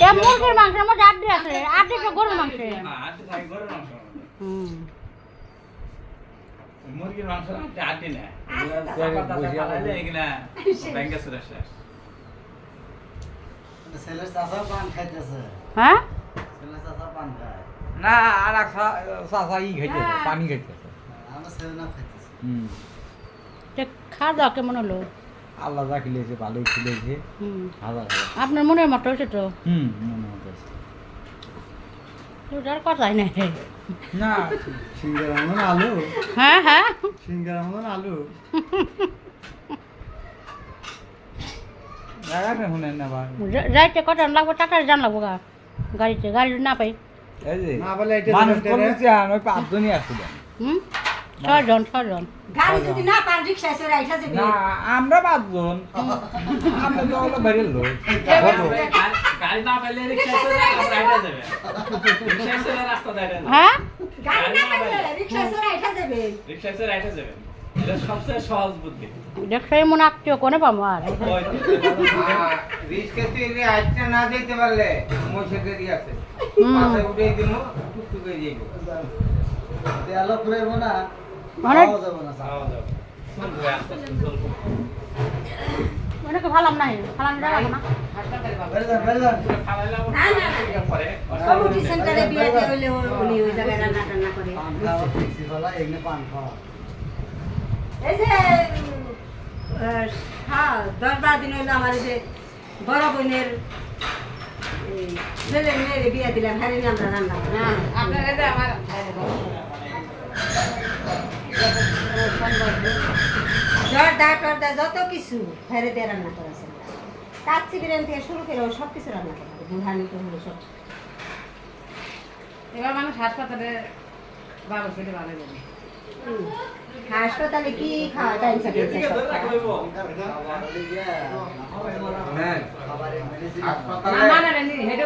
এ মুরগির আড্ডি আছে। আড্ডি তো গরুর মাংস। হ্যাঁ, থাকে গরুর মাংস। হুম মুরগির মাংস হ্যাঁ? না আর এক চাষা ই খাইতেছে পানি খাইতেছে আমার ছেলে না খাইতেছে হুম। তো খাওয়া দাওয়া কেমন হলো? আল্লাহ যা খিলেছে ভালোই খিলেছে হুম। হাজার হাজার আপনার মনের মতো হয়েছে তো? হুম মনে হতেছে ওটার কথাই নাই। না সিঙ্গারা মতন আলু। হ্যাঁ হ্যাঁ। সিঙ্গারা মতন আলু। জায়গাটা শুনেন না ভাই। যাইতে কত লাগবে টাকা জান লাগবো গা গাড়িতে গাড়ি না পাই। এই যে না বলে এটা মানুষ রে। চান ওই পাঁচজনই আসছিলেন হুম? ছজন ছজন গাড়ি যদি না পান চড়ে আইসা যাবে। না আমরা পাঁচজন আমরা তো হলো বাইরের লোক। গাড়ি- না রাস্তা হেঁটে যাবে। রিক্সায় চলে রাস্তা। হ্যাঁ? গাড়ি না চড়ে আইসা যাবে। হেঁটে যাবে। এটা সবচেয়ে সহজ বুদ্ধি। মনে আত্মীয় কোনে পাবো আর? না যেতে পারলে মহিষেদেরই আছে। হুম। উঠে টুকটুক না? মানে চলবে। অনেকে ভালাম নাই না? না, কমিটি সেন্টারে হইলে উনি ওই জায়গায় রান্না টান্না করে। এই যে হ্যাঁ দশ বারো দিন হইল আমার এই যে বড় বোনের ছেলে মেয়ের বিয়ে দিলাম হ্যাঁ আমরা রান্না করি। জর্দা টর্দা যত কিছু ফেরে দিয়ে রান্না করেছে কাচ্চি বিরিয়ানি থেকে শুরু করে ও সব কিছু রান্না করে বুড়ানি টুহানি সব। এবার মানুষ হাসপাতালে বাবার পেটে ভালো যাবে হাসপাতালে কি খাওয়া টাইম সার্ভিস